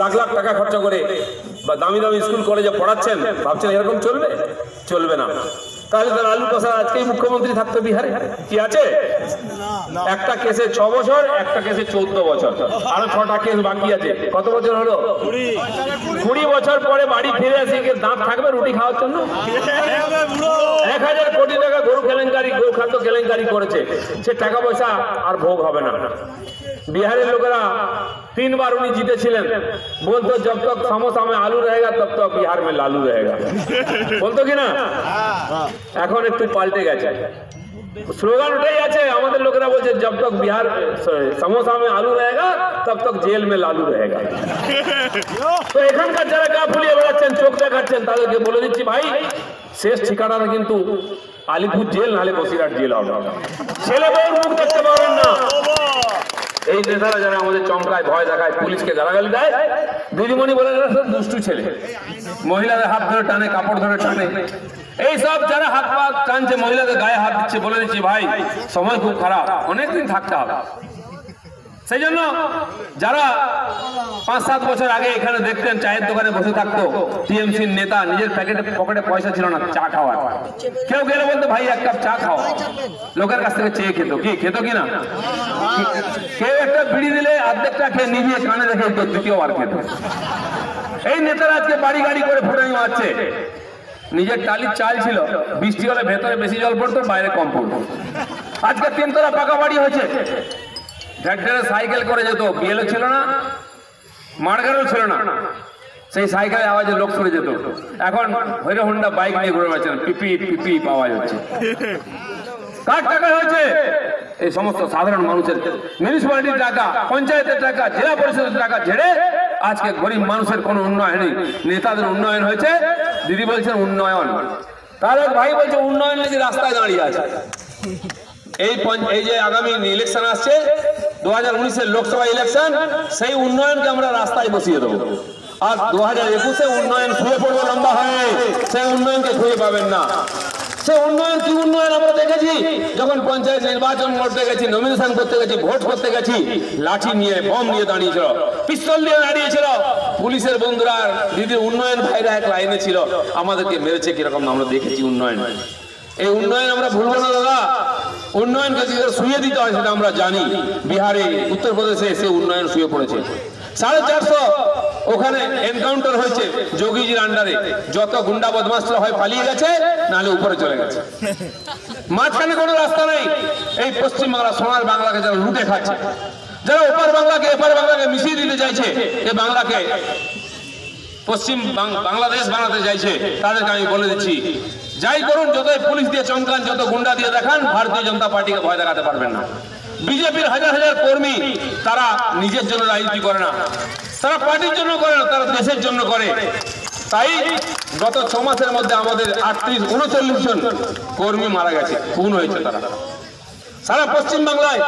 লাখ লাখ টাকা খরচা করে বা দামি দামি স্কুল কলেজে পড়াচ্ছেন ভাবছেন এরকম চলবে? চলবে না। তাহলে তো লালু প্রসাদ আজকেই মুখ্যমন্ত্রী থাকতো বিহারে? কি আছে? একটা কেসে ছ বছর একটা কেসে চোদ্দ বছর। আরও ছটা কেস বাকি আছে। কত বছর হলো? কুড়ি। বছর পরে বাড়ি ফিরে আসি দাঁত থাকবে রুটি খাওয়ার জন্য? এক হাজার কোটি টাকা গরু কেলেঙ্কারি চক্রান্ত কেলেঙ্কারি করেছে, সে টাকা পয়সা আর ভোগ হবে না। বিহারের লোকেরা তিনবার উনি জিতেছিলেন। বলতো, জব তক সমোসা আলু রহেগা, তব তক বিহার মে লালু রহেগা। বলতো কি না? এখন একটু পাল্টে গেছে। স্লোগান ওটাই আছে, আমাদের লোকেরা বলছে, জব তক বিহার সমোসা মে আলু রয়েগা তব তক জেল মে লালু রয়েগা তো এখানকার যারা গা ফুলিয়ে বেড়াচ্ছেন চোখ দেখাচ্ছেন তাদেরকে বলে দিচ্ছি, ভাই, শেষ ঠিকানাটা কিন্তু আলিপুর জেল, নাহলে বসিরহাট জেল হবে। ছেলে বউর মুখ দেখতে পাবেন না। এই নেতারা যারা আমাদের চমকায়, ভয় দেখায়, পুলিশকে গালাগালি দেয়, দিদিমণি বলে দুষ্টু ছেলে। মহিলাদের হাত ধরে টানে, কাপড় ধরে টানে। এই সব যারা হাত পা টানছে, মহিলাদের গায়ে হাত দিচ্ছে, বলে দিচ্ছি, ভাই, সময় খুব খারাপ। অনেকদিন থাকতে হবে। সেই জন্য যারা পাঁচ, সাত বছর আগে এখানে দেখতেন, চায়ের দোকানে বসে থাকতো, টিএমসির নেতা, নিজের প্যাকেটে পকেটে পয়সা ছিল না, চা খাওয়ার। কেউ গেলে বলতো, ভাই, এক কাপ চা খাও। লোকের কাছ থেকে চেয়ে খেত। কি খেত কি না? কেউ একটা বিড়ি দিলে অর্ধেকটা খেয়ে নিভিয়ে কানে রেখে দ্বিতীয়বার খেত। এই নেতারা আজকে বাড়ি গাড়ি করে ফুটানি মারছে। নিজের টালির চাল ছিল, বৃষ্টি হলে ভেতরে বেশি জল পড়তো, বাইরে কম পড়তো। আজকে তিনতলা পাকা বাড়ি হয়েছে। ট্র্যাক্টরে সাইকেল করে যেত বিএলও ছিল না মার্গারও ছিল না। সেই সাইকেলের আওয়াজে লোক সরে যেত। এখন হইরে হোন্ডা বাইক নিয়ে ঘুরে বেড়াচ্ছেন, পিপি পিপি আওয়াজ হচ্ছে কার টাকা হয়েছে? এই সমস্ত সাধারণ মানুষের মিউনিসিপ্যালিটির টাকা, পঞ্চায়েতের টাকা, জেলা পরিষদের টাকা ঝেড়ে আজকে গরিব মানুষের কোনো উন্নয়ন নেই। নেতাদের উন্নয়ন হয়েছে, দিদি বলছেন উন্নয়ন। তার ভাই বলছে উন্নয়ন নাকি রাস্তায় দাঁড়িয়ে আছে। এই এই যে আগামী ইলেকশন আসছে দু হাজার উনিশের লোকসভা ইলেকশন, সেই উন্নয়নকে আমরা রাস্তায় বসিয়ে দেবো। আর দু হাজার একুশে উন্নয়ন শুয়ে পড়ব লম্বা হয়ে। সেই উন্নয়নকে খুঁজে পাবেন না। সে উন্নয়ন কি উন্নয়ন? আমরা দেখেছি, যখন পঞ্চায়েত নির্বাচন করতে গেছি নমিনেশন করতে গেছি, ভোট করতে গেছি, লাঠি নিয়ে, বম নিয়ে দাঁড়িয়েছিল, পিস্তল নিয়ে দাঁড়িয়েছিল। পুলিশের বন্ধুরা দিদির উন্নয়ন ভাইরা এক লাইনে ছিল। আমাদেরকে মেরেছে কীরকম আমরা দেখেছি উন্নয়ন। এই উন্নয়ন আমরা ভুলবো না, দাদা। উন্নয়নকে যেটা শুয়ে দিতে হয় সেটা আমরা জানি। বিহারে, উত্তরপ্রদেশে সে উন্নয়ন শুয়ে পড়েছে। সাড়ে চারশো ওখানে এনকাউন্টার হয়েছে যোগীজির আন্ডারে যত গুন্ডা বদমাসরা হয় পালিয়ে গেছে, নাহলে উপরে চলে গেছে। মাঝখানে কোনো রাস্তা নেই। এই পশ্চিম বাংলা, সোনার বাংলাকে যারা লুটে খাচ্ছে, যারা ওপার বাংলাকে, এপার বাংলাকে মিশিয়ে দিতে চাইছে এই বাংলাকে পশ্চিম বাংলাদেশ বানাতে চাইছে, তাদেরকে আমি বলে দিচ্ছি যাই করুন, যতই পুলিশ দিয়ে চমকান, যত গুন্ডা দিয়ে দেখান, ভারতীয় জনতা পার্টিকে ভয় দেখাতে পারবেন না। বিজেপির হাজার হাজার কর্মী তারা নিজের জন্য রাজনীতি করে না। তারা পার্টির জন্য করে না, তারা দেশের জন্য করে। তাই গত ছ মাসের মধ্যে আমাদের আটত্রিশ, উনচল্লিশ জন কর্মী মারা গেছে, খুন হয়েছে তারা। সারা পশ্চিম বাংলায়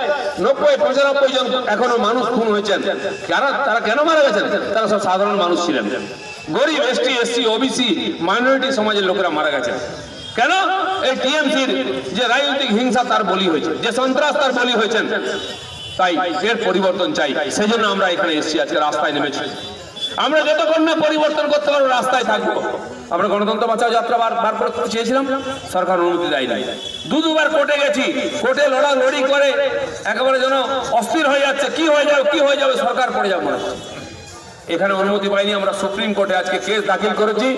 নব্বই, পঁচানব্বই জন এখনও মানুষ খুন হয়েছেন। কারা তারা কেন মারা গেছেন? তারা সব সাধারণ মানুষ ছিলেন। গরিব এসটি এসসি ওবিসি মাইনরিটি সমাজের লোকেরা মারা গেছে। কেন? এই টিএমসির যে রাজনৈতিক হিংসা তার বলি হয়েছে, যে সন্ত্রাস তার বলি হয়েছেন তাই এর পরিবর্তন চাই। সেই জন্য আমরা এখানে এসেছি, আজকে রাস্তায় নেমেছি। আমরা যতক্ষণ না পরিবর্তন করতে পারব, রাস্তায় থাকব। আমরা গণতন্ত্র বাঁচাও, যাত্রা বার বার করতে চেয়েছিলাম। সরকার অনুমতি দেয় নাই দু দুবার কোর্টে গেছি। কোর্টে লড়া লড়ি করে একেবারে যেন অস্থির হয়ে যাচ্ছে। কি হয়ে যাবে, কি হয়ে যাবে, সরকার পড়ে যাবে। এখানে অনুমতি পাইনি, আমরা সুপ্রিম কোর্টে আজকে কেস দাখিল করেছি।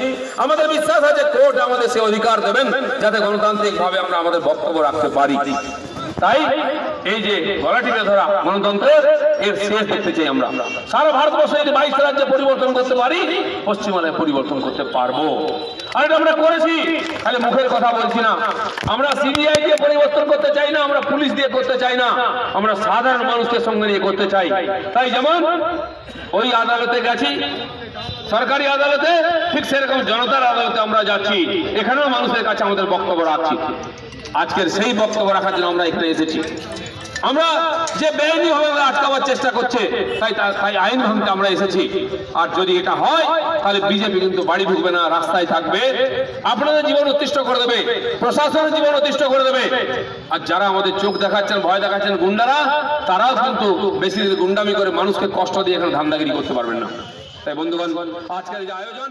আমাদের বিশ্বাস আছে, কোর্ট আমাদের সে অধিকার দেবেন, যাতে গণতান্ত্রিক ভাবে আমরা আমাদের বক্তব্য রাখতে পারি। তাই এই যে গলাটি ধরা গণতন্ত্রের, এর শেষ দেখতে চাই আমরা। সারা ভারতবর্ষে যদি বাইশ রাজ্যে পরিবর্তন করতে পারি পশ্চিমবাংলায় পরিবর্তন করতে পারব। আর এটা আমরা করেছি, খালি মুখের কথা বলছি না। আমরা সিবিআই দিয়ে পরিবর্তন করতে চাই না, আমরা পুলিশ দিয়ে করতে চাই না। আমরা সাধারণ মানুষকে সঙ্গে নিয়ে করতে চাই। তাই যেমন ওই আদালতে গেছি। সরকারি আদালতে ঠিক সেরকম জনতার আদালতে আমরা যাচ্ছি। এখানেও মানুষের কাছে আমাদের বক্তব্য রাখছি। আজকের সেই বক্তব্য রাখার জন্য আমরা এখানে এসেছি। আমরা যে বেআইনি ভাবে আটকাবার চেষ্টা করছে, তাই তাই আইন ভাঙতে আমরা এসেছি। আর যদি এটা হয়, তাহলে বিজেপি কিন্তু বাড়ি ঢুকবে না, রাস্তায় থাকবে। আপনাদের জীবন উত্তিষ্ট করে দেবে, প্রশাসনের জীবন উত্তিষ্ট করে দেবে। আর যারা আমাদের চোখ দেখাচ্ছেন, ভয় দেখাচ্ছেন গুন্ডারা, তারাও কিন্তু বেশি গুন্ডামি করে মানুষকে কষ্ট দিয়ে এখানে ধান্দাগিরি করতে পারবেন না। তাই বন্ধুগণ, আজকের যে আয়োজন